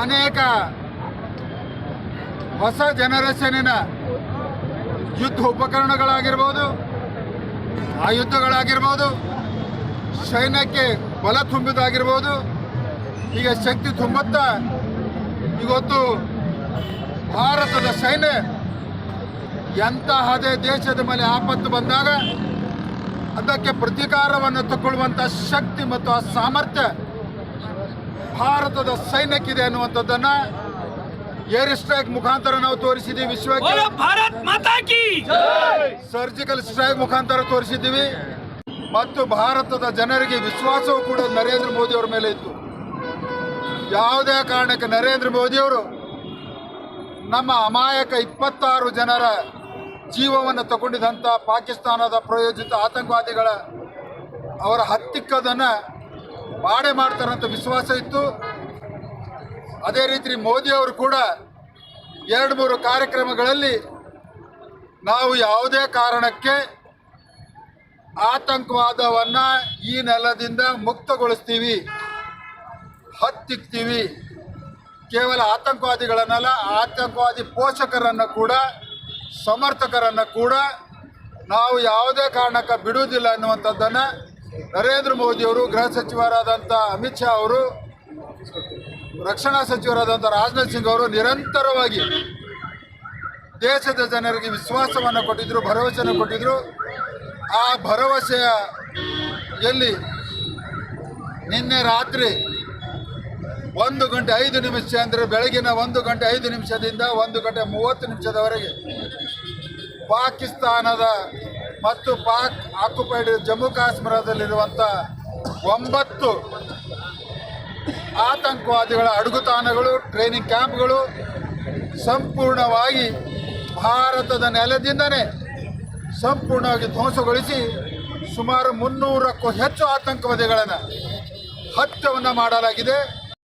ಅನೇಕ ಹೊಸ ಜನರೇಷನಿನ ಯುದ್ಧ ಉಪಕರಣಗಳಾಗಿರ್ಬೋದು, ಆಯುಧಗಳಾಗಿರ್ಬೋದು, ಸೈನ್ಯಕ್ಕೆ ಬಲ ತುಂಬಿದಾಗಿರ್ಬೋದು ಈಗ ಶಕ್ತಿ ತುಂಬುತ್ತಾ ಇವತ್ತು ಭಾರತದ ಸೈನ್ಯ ಎಂತಹದೇ ದೇಶದ ಮೇಲೆ ಆಪತ್ತು ಬಂದಾಗ ಅದಕ್ಕೆ ಪ್ರತೀಕಾರವನ್ನು ತಗೊಳ್ಳುವಂಥ ಶಕ್ತಿ ಮತ್ತು ಆ ಸಾಮರ್ಥ್ಯ ಭಾರತದ ಸೈನ್ಯಕ್ಕಿದೆ ಅನ್ನುವಂಥದ್ದನ್ನ ಏರ್ ಸ್ಟ್ರೈಕ್ ಮುಖಾಂತರ ನಾವು ತೋರಿಸಿದ್ದೀವಿ. ವಿಶ್ವಕ್ಕೆ ಸರ್ಜಿಕಲ್ ಸ್ಟ್ರೈಕ್ ಮುಖಾಂತರ ತೋರಿಸಿದ್ದೀವಿ. ಮತ್ತು ಭಾರತದ ಜನರಿಗೆ ವಿಶ್ವಾಸವೂ ಕೂಡ ನರೇಂದ್ರ ಮೋದಿ ಅವರ ಮೇಲೆ ಇತ್ತು. ಯಾವುದೇ ಕಾರಣಕ್ಕೆ ನರೇಂದ್ರ ಮೋದಿಯವರು ನಮ್ಮ ಅಮಾಯಕ ಇಪ್ಪತ್ತಾರು ಜನರ ಜೀವವನ್ನು ತಗೊಂಡಿದ್ದಂಥ ಪಾಕಿಸ್ತಾನದ ಪ್ರಯೋಜಿತ ಆತಂಕವಾದಿಗಳ ಅವರ ಹತ್ತಿಕ್ಕದನ್ನು ಮಾಡೇ ಮಾಡ್ತಾರಂತ ವಿಶ್ವಾಸ ಇತ್ತು. ಅದೇ ರೀತಿ ಮೋದಿಯವರು ಕೂಡ ಎರಡು ಮೂರು ಕಾರ್ಯಕ್ರಮಗಳಲ್ಲಿ ನಾವು ಯಾವುದೇ ಕಾರಣಕ್ಕೆ ಆತಂಕವಾದವನ್ನು ಈ ನೆಲದಿಂದ ಮುಕ್ತಗೊಳಿಸ್ತೀವಿ, ಹತ್ತಿಕ್ತೀವಿ. ಕೇವಲ ಆತಂಕವಾದಿಗಳನ್ನಲ್ಲ, ಆತಂಕವಾದಿ ಪೋಷಕರನ್ನು ಕೂಡ, ಸಮರ್ಥಕರನ್ನು ಕೂಡ ನಾವು ಯಾವುದೇ ಕಾರಣಕ್ಕೆ ಬಿಡುವುದಿಲ್ಲ ಅನ್ನುವಂಥದ್ದನ್ನು ನರೇಂದ್ರ ಮೋದಿಯವರು ಗೃಹ ಸಚಿವರಾದಂಥ ಅಮಿತ್ ಶಾ ಅವರು, ರಕ್ಷಣಾ ಸಚಿವರಾದಂಥ ರಾಜನಾಥ್ ಸಿಂಗ್ ಅವರು ನಿರಂತರವಾಗಿ ದೇಶದ ಜನರಿಗೆ ವಿಶ್ವಾಸವನ್ನು ಕೊಟ್ಟಿದ್ದರು ಭರವಸೆಯನ್ನು ಕೊಟ್ಟಿದ್ದರು ಆ ಭರವಸೆಯ ಎಲ್ಲಿ? ನಿನ್ನೆ ರಾತ್ರಿ ಒಂದು ಗಂಟೆ ಐದು ನಿಮಿಷ ಅಂದರೆ ಬೆಳಗಿನ ಒಂದು ಗಂಟೆ ಐದು ನಿಮಿಷದಿಂದ ಒಂದು ಗಂಟೆ ಮೂವತ್ತು ನಿಮಿಷದವರೆಗೆ ಪಾಕಿಸ್ತಾನದ ಮತ್ತು ಪಾಕ್ ಆಕ್ಯುಪೈಡ್ ಜಮ್ಮು ಕಾಶ್ಮೀರದಲ್ಲಿರುವಂಥ ಒಂಬತ್ತು ಆತಂಕವಾದಿಗಳ ಅಡುಗುತಾಣಗಳು ಟ್ರೈನಿಂಗ್ ಕ್ಯಾಂಪ್ಗಳು ಸಂಪೂರ್ಣವಾಗಿ ಭಾರತದ ನೆಲದಿಂದನೇ ಸಂಪೂರ್ಣವಾಗಿ ಧ್ವಂಸಗೊಳಿಸಿ ಸುಮಾರು ಮುನ್ನೂರಕ್ಕೂ ಹೆಚ್ಚು ಆತಂಕವಾದಿಗಳನ್ನು ಹತ್ಯವನ್ನು ಮಾಡಲಾಗಿದೆ.